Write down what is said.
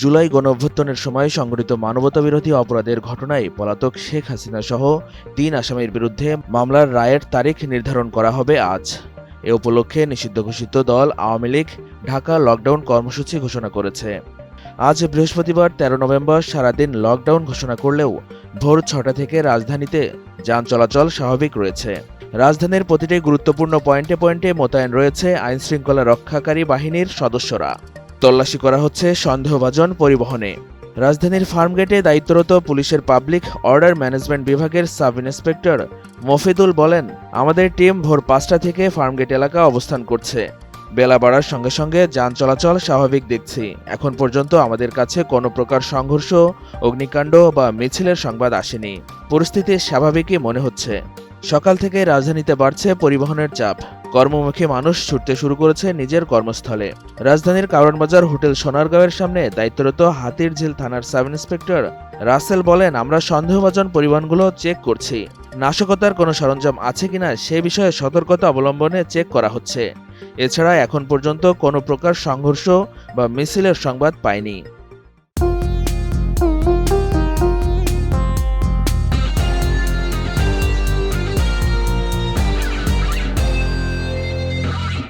জুলাই গণঅভ্যুত্থানের সময় সংঘটিত মানবতাবিরোধী অপরাধের ঘটনায় পলাতক শেখ হাসিনা সহ তিন আসামির বিরুদ্ধে মামলার রায়ের তারিখ নির্ধারণ করা হবে আজ। এ উপলক্ষে নিষিদ্ধ ঘোষিত দল আওয়ামী লীগ ঢাকা লকডাউন কর্মসূচি ঘোষণা করেছে। আজ বৃহস্পতিবার তেরো নভেম্বর সারাদিন লকডাউন ঘোষণা করলেও ভোর ছটা থেকে রাজধানীতে যান চলাচল স্বাভাবিক রয়েছে। রাজধানীর প্রতিটি গুরুত্বপূর্ণ পয়েন্টে পয়েন্টে মোতায়েন রয়েছে আইনশৃঙ্খলা রক্ষাকারী বাহিনীর সদস্যরা। তল্লাশি করা হচ্ছে সন্দেহভাজন পরিবহনে। রাজধানীর ফার্মগেটে দায়িত্বরত পুলিশের পাবলিক অর্ডার ম্যানেজমেন্ট বিভাগের সাব ইন্সপেক্টর মফিদুল বলেন, আমাদের টিম ভোর পাঁচটা থেকে ফার্মগেট এলাকা অবস্থান করছে। বেলা বাড়ার সঙ্গে সঙ্গে যান চলাচল স্বাভাবিক দেখছি। এখন পর্যন্ত আমাদের কাছে কোনো প্রকার সংঘর্ষ, অগ্নিকাণ্ড বা মিছিলের সংবাদ আসেনি। পরিস্থিতি স্বাভাবিকই মনে হচ্ছে। সকাল থেকে রাজধানীতে বাড়ছে পরিবহনের চাপ। কর্মমুখী মানুষ ছুটতে শুরু করেছে নিজের কর্মস্থলে। রাজধানীর কারণবাজার হোটেল সোনারগাঁওয়ের সামনে দায়িত্বরত হাতিরঝিল থানার সাব ইন্সপেক্টর রাসেল বলেন, আমরা সন্দেহভাজন পরিবহনগুলো চেক করছি। নাশকতার কোনো সরঞ্জাম আছে কিনা সে বিষয়ে সতর্কতা অবলম্বনে চেক করা হচ্ছে। এছাড়া এখন পর্যন্ত কোনো প্রকার সংঘর্ষ বা মিছিলের সংবাদ পাইনি।